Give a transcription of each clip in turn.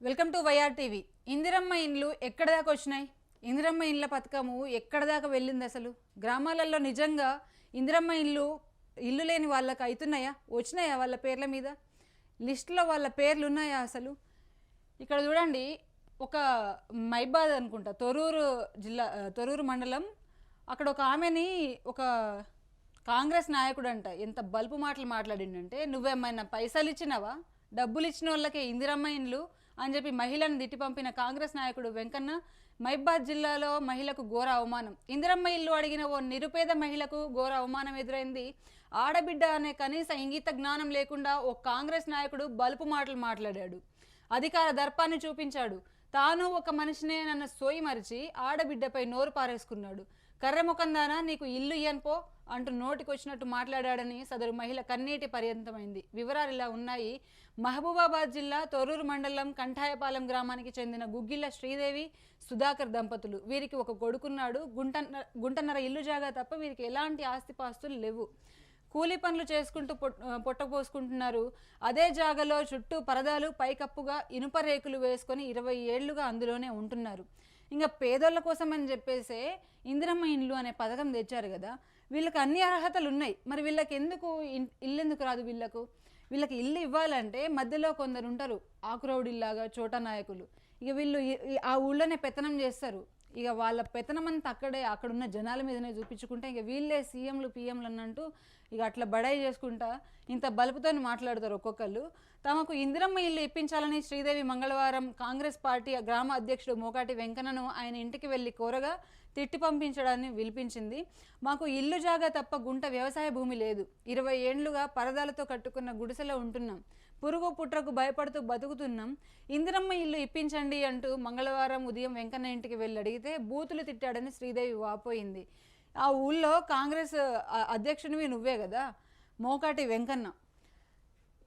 Welcome to Y R TV. Indiramma ఇండ్లు ఎక్కడ దాకా వచ్చినాయి? ఇందిరమ్మ ఇండ్ల పథకము ఎక్కడ దాకా వెళ్ళింది అసలు? గ్రామాలలో నిజంగా ఇందిరమ్మ ఇల్లు ఇల్లు లేని వాళ్ళకి అవుతున్నాయా? వచ్చినాయా వాళ్ళ పేర్ల మీద? లిస్టులో వాళ్ళ పేర్లు ఉన్నాయా అసలు? ఇక్కడ చూడండి ఒక మైబాద్ అనుకుంటా తొరూరు జిల్లా తొరూరు మండలం. అక్కడ ఒక ఆమెని ఒక కాంగ్రెస్ నాయకుడు అంట ఎంత బల్పు మాటలు మాట్లాడిండంటే నువ్వేమైనా పైసలు ఇచ్చినావా డబ్బులు ఇచ్చిన వాళ్ళకే ఇందిరమ్మ ఇండ్లు అని చెప్పి మహిళను తిట్టి పంపిన కాంగ్రెస్ నాయకుడు వెంకన్న మైబాద్ జిల్లాలో మహిళకు ఘోర అవమానం. ఇందిరమ్మ ఇల్లు అడిగిన ఓ నిరుపేద మహిళకు ఘోర అవమానం ఎదురైంది. ఆడబిడ్డ అనే కనీస ఇంగిత జ్ఞానం లేకుండా ఓ కాంగ్రెస్ నాయకుడు బలుపు మాటలు మాట్లాడాడు. అధికార దర్పాన్ని చూపించాడు. తాను ఒక మనిషినే నన్ను సోయి మరిచి ఆడబిడ్డపై నోరు పారేసుకున్నాడు. కర్రెముఖందానా నీకు ఇల్లు ఇయ్యనుపో అంటూ నోటికి వచ్చినట్టు మాట్లాడాడని సదరు మహిళ కన్నీటి పర్యంతమైంది. వివరాలు ఇలా ఉన్నాయి. మహబూబాబాద్ జిల్లా తొర్రూరు మండలం కంఠాయపాలెం గ్రామానికి చెందిన గుగ్గిళ్ళ శ్రీదేవి సుధాకర్ దంపతులు. వీరికి ఒక కొడుకున్నాడు. గుంటన్నర గుంటన్నర ఇల్లు జాగా తప్ప వీరికి ఎలాంటి ఆస్తిపాస్తులు లేవు. కూలీ పనులు చేసుకుంటూ పొట్టపోసుకుంటున్నారు. అదే జాగలో చుట్టూ పరదాలు పైకప్పుగా ఇనుప రేకులు వేసుకొని ఇరవై ఏళ్ళుగా అందులోనే ఉంటున్నారు. ఇంకా పేదోళ్ళ కోసం అని చెప్పేసే ఇందిరమ్మ ఇండ్లు అనే పథకం తెచ్చారు కదా. వీళ్ళకి అన్ని అర్హతలు ఉన్నాయి. మరి వీళ్ళకి ఎందుకు ఇల్లెందుకు రాదు వీళ్ళకు? వీళ్ళకి ఇల్లు ఇవ్వాలంటే మధ్యలో కొందరు ఉంటారు ఆకురౌడిల్లాగా చోట నాయకులు. ఇక వీళ్ళు ఆ ఊళ్ళోనే పెత్తనం చేస్తారు. ఇక వాళ్ళ పెత్తనం అంతా అక్కడే అక్కడున్న జనాల మీదనే చూపించుకుంటే ఇక వీళ్ళే సీఎంలు పీఎంలు అన్నట్టు ఇక అట్లా బడాయి చేసుకుంటా ఇంత బలుపుతో మాట్లాడతారు ఒక్కొక్కళ్ళు. తమకు ఇందిరమ్మ ఇల్లు ఇప్పించాలని శ్రీదేవి మంగళవారం కాంగ్రెస్ పార్టీ గ్రామ అధ్యక్షుడు మోకాటి వెంకన్నను ఆయన ఇంటికి వెళ్ళి కోరగా తిట్టి పంపించడాన్ని విలిపించింది. మాకు ఇల్లు జాగా తప్ప గుంట వ్యవసాయ భూమి లేదు. ఇరవై ఏండ్లుగా పరదాలతో కట్టుకున్న గుడిసెలో ఉంటున్నాం. పురుగు పుట్రకు భయపడుతూ బతుకుతున్నాం. ఇందిరమ్మ ఇల్లు ఇప్పించండి అంటూ మంగళవారం ఉదయం వెంకన్న ఇంటికి వెళ్ళి అడిగితే బూతులు తిట్టాడని శ్రీదేవి వాపోయింది. ఆ ఊళ్ళో కాంగ్రెస్ అధ్యక్షునివి నువ్వే కదా? మోకాటి వెంకన్న.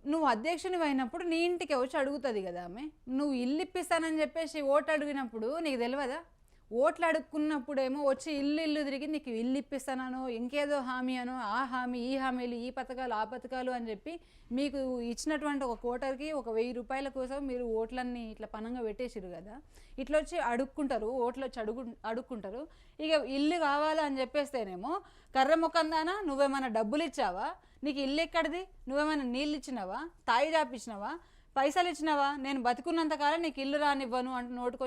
నువ్వు అధ్యక్షునివి అయినప్పుడు నీ ఇంటికి వచ్చి అడుగుతుంది కదా ఆమె. నువ్వు ఇల్లు ఇప్పిస్తానని చెప్పేసి ఓటు అడిగినప్పుడు నీకు తెలియదా ఓట్లు అడుక్కున్నప్పుడేమో వచ్చి ఇల్లు ఇల్లు తిరిగి నీకు ఇల్లు ఇప్పిస్తానను ఇంకేదో హామీ అను ఆ హామీ ఈ హామీలు ఈ పథకాలు ఆ పథకాలు అని చెప్పి మీకు ఇచ్చినటువంటి ఒక కోటర్కి ఒక వెయ్యి రూపాయల కోసం మీరు ఓట్లన్నీ ఇట్లా పనంగా పెట్టేసిరు కదా. ఇట్లా వచ్చి అడుక్కుంటారు ఓట్లు వచ్చి అడుగు అడుక్కుంటారు. ఇక ఇల్లు కావాలా అని చెప్పేస్తేనేమో కర్ర ముఖందానా నువ్వేమైనా డబ్బులు ఇచ్చావా? నీకు ఇల్లు ఎక్కడిది? నువ్వేమైనా నీళ్ళు ఇచ్చినావా? తాయి జాపిచ్చినావా పైసలు ఇచ్చినావా? నేను బతుకున్నంత కాలం నీకు ఇల్లు రానివ్వను అంటూ నోటుకు